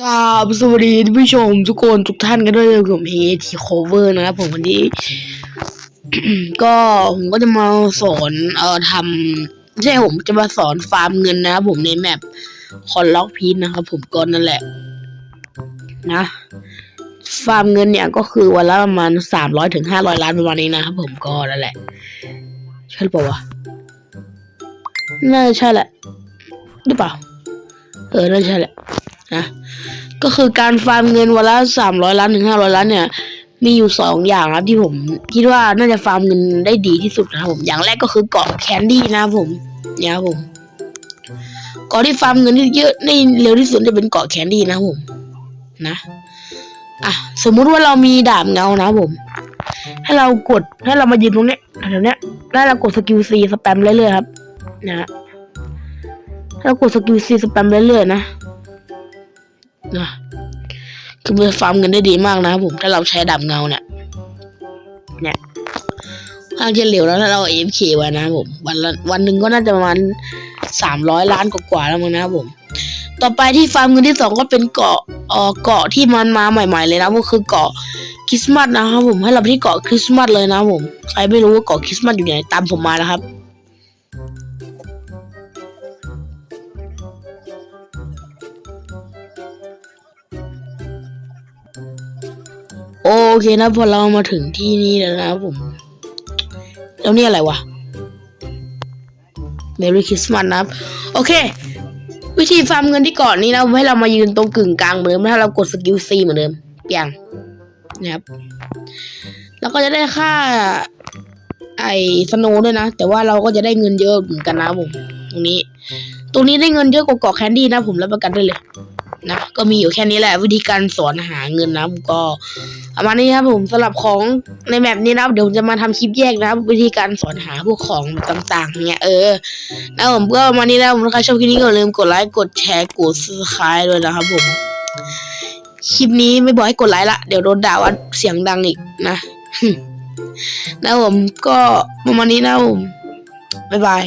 กราบสวัสดีท่านผู้ชมทุกคนทุกท่านกันด้วยเลยผมเฮทีโคเวอร์นะครับผมวันนี้ ก็ผมก็จะมาสอนเอ่อทำไม่ใช่ผมจะมาสอนฟาร์มเงินนะครับผมในแมปคอนล็อกพีนนะครับผมก็นั่นแหละ นะ ฟาร์มเงินเนี่ยก็คือวันละประมาณสามร้อยถึงห้าร้อยล้านประมาณนี้นะครับผมก็นั่นแหละ ใช่หรือเปล่าวะน่าใช่แหละหรือเปล่าเออน่าใช่แหละ นะก็คือการฟาร์มเงินวันละสามร้อยล้านถึงห้าร้อยล้านเนี่ย มีอยู่สองอย่างครับที่ผมคิดว่าน่าจะฟาร์มเงินได้ดีที่สุดนะครับผมอย่างแรกก็คือเกาะแคนดี้นะครับผมเนี่ยครับผมเกาะที่ฟาร์มเงินที่เยอะในเร็วที่สุดจะเป็นเกาะแคนดี้นะครับผมนะอะสมมุติว่าเรามีดาบเงานะครับผมให้เรากดให้เรามายืนตรงเนี้ยแถวเนี้ยแล้วเรากดสกิลซีสแปมเรื่อยๆครับนะฮะให้เรากดสกิลซีสแปมเรื่อยๆนะ นะคือมันฟาร์มเงินได้ดีมากนะครับผมถ้าเราใช้ดาบเงาเนี่ย เนี่ยข้างจะเร็วแล้วถ้าเราเอฟเคไว้นะครับผม วันละวันหนึ่งก็น่าจะประมาณสามร้อยล้านกว่าๆแล้วมั้งนะครับผม ต่อไปที่ฟาร์มเงินที่สองก็เป็นเกาะเอ่อเกาะที่มันมาใหม่ๆเลยนะก็คือเกาะคริสต์มาสนะครับผมให้เราไปที่เกาะคริสต์มาสเลยนะครับผมใครไม่รู้ว่าเกาะคริสต์มาสอยู่ไหนตามผมมานะครับ โอเคนะพอเรามาถึงที่นี่แล้วนะผม แล้วนี่อะไรวะ Merry Christmas นะครับ โอเค วิธีฟาร์มเงินที่ก่อนนี้นะให้เรามายืนตรงกึ่งกลางเหมือนเดิมถ้าเรากดสกิลซีเหมือนเดิมเปียงนะครับ แล้วก็จะได้ค่า ไอ้สโนด้วยนะ แต่ว่าเราก็จะได้เงินเยอะเหมือนกันนะผม ตรงนี้ ตรงนี้ได้เงินเยอะกว่าเกาะแคนดี้นะผมรับประกันได้เลย นะก็มีอยู่แค่นี้แหละวิธีการสอนหาเงินนะผมก็ประมาณนี้ครับผมสำหรับของในแบบนี้นะเดี๋ยวผมจะมาทำคลิปแยกนะครับวิธีการสอนหาพวกของต่างๆเนี่ยเออนะผมก็ประมาณนี้แล้วผมถ้าใครชอบคลิปนี้ก็อย่าลืมกดไลค์กดแชร์กดซับสไครต์ด้วยนะครับผมคลิปนี้ไม่บอกให้กดไลค์ละเดี๋ยวโดนด่าว่าเสียงดังอีกนะนะผมก็ประมาณนี้นะผมบ๊ายบาย